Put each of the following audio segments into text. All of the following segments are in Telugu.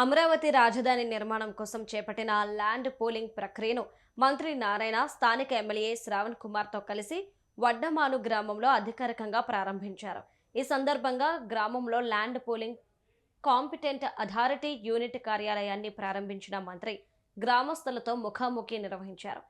అమరావతి రాజధాని నిర్మాణం కోసం చేపట్టిన ల్యాండ్ పోలింగ్ ప్రక్రియను మంత్రి నారాయణ స్థానిక ఎమ్మెల్యే శ్రావణ్ కుమార్తో కలిసి వడ్డమాను గ్రామంలో అధికారికంగా ప్రారంభించారు. ఈ సందర్భంగా గ్రామంలో land pooling competent authority unit కార్యాలయాన్ని ప్రారంభించిన మంత్రి గ్రామస్తులతో ముఖాముఖి నిర్వహించారు.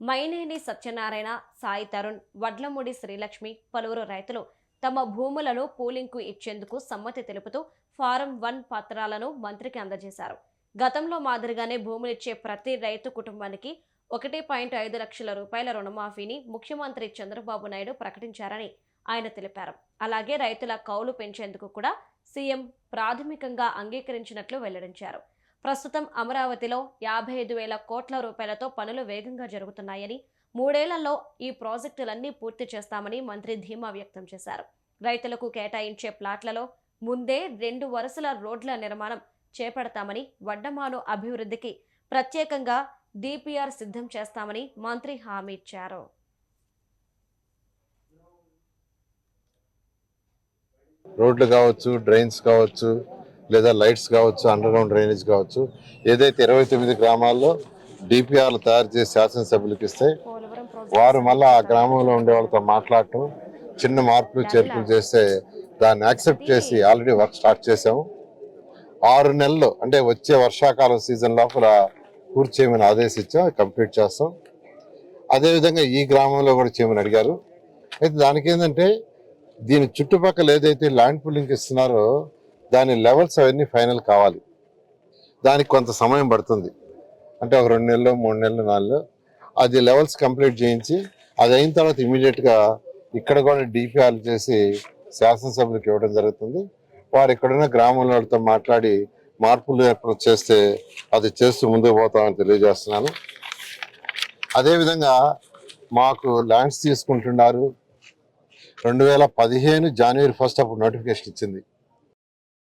మైనేని సత్యనారాయణ సాయి తరుణ్ వడ్లమూడి శ్రీలక్ష్మి పలువురు రైతులు తమ భూములను పూలింగ్కు ఇచ్చేందుకు సమ్మతి తెలుపుతూ ఫారం వన్ పత్రాలను మంత్రికి అందజేశారు. గతంలో మాదిరిగానే భూములిచ్చే ప్రతి రైతు కుటుంబానికి ఒకటి పాయింట్ ఐదు లక్షల రూపాయల రుణమాఫీని ముఖ్యమంత్రి చంద్రబాబు నాయుడు ప్రకటించారని ఆయన తెలిపారు. అలాగే రైతుల కౌలు పెంచేందుకు కూడా సీఎం ప్రాథమికంగా అంగీకరించినట్లు వెల్లడించారు. ప్రస్తుతం అమరావతిలో యాభై ఐదు వేల కోట్ల రూపాయలతో పనులు వేగంగా జరుగుతున్నాయని మూడేళ్ళలో ఈ ప్రాజెక్టులన్నీ పూర్తి చేస్తామని మంత్రి ధీమా వ్యక్తం చేశారు. రైతులకు కేటాయించే ప్లాట్లలో ముందే రెండు వరుసల రోడ్ల నిర్మాణం చేపడతామని వడ్డమాను అభివృద్ధికి ప్రత్యేకంగా డిపిఆర్ సిద్ధం చేస్తామని మంత్రి హామీ ఇచ్చారు. రోడ్లు కావచ్చు డ్రైన్స్ కావచ్చు లేదా లైట్స్ కావచ్చు అండర్గ్రౌండ్ డ్రైనేజ్ కావచ్చు ఏదైతే ఇరవై తొమ్మిది గ్రామాల్లో డిపిఆర్లు తయారు చేసి శాసనసభ్యులకు ఇస్తే వారు మళ్ళీ ఆ గ్రామంలో ఉండే వాళ్ళతో మాట్లాడటం చిన్న మార్పులు చేర్పులు చేస్తే దాన్ని యాక్సెప్ట్ చేసి ఆల్రెడీ వర్క్ స్టార్ట్ చేసాము ఆరు నెలలు అంటే వచ్చే వర్షాకాలం సీజన్ లోపల పూర్తి చేయమని ఆదేశించాం కంప్లీట్ చేస్తాం. అదేవిధంగా ఈ గ్రామంలో కూడా చేయమని అడిగారు. అయితే దానికి ఏంటంటే దీని చుట్టుపక్కల ఏదైతే ల్యాండ్ పుల్లింగ్ ఇస్తున్నారో దాని లెవెల్స్ అవన్నీ ఫైనల్ కావాలి. దానికి కొంత సమయం పడుతుంది. అంటే ఒక రెండు నెలలు మూడు నెలలు నాలుగు అది లెవెల్స్ కంప్లీట్ చేయించి అది అయిన తర్వాత ఇమీడియట్గా ఇక్కడ కూడా డిపిఆర్ చేసి శాసనసభ్యులకు ఇవ్వడం జరుగుతుంది. వారు ఇక్కడున్న గ్రామంలో మాట్లాడి మార్పులు ఏర్పాటు చేస్తే అది చేస్తూ ముందుకు పోతామని తెలియజేస్తున్నాను. అదేవిధంగా మాకు ల్యాండ్స్ తీసుకుంటున్నారు. రెండు వేల పదిహేను జనవరి ఫస్ట్ అప్పుడు నోటిఫికేషన్ ఇచ్చింది.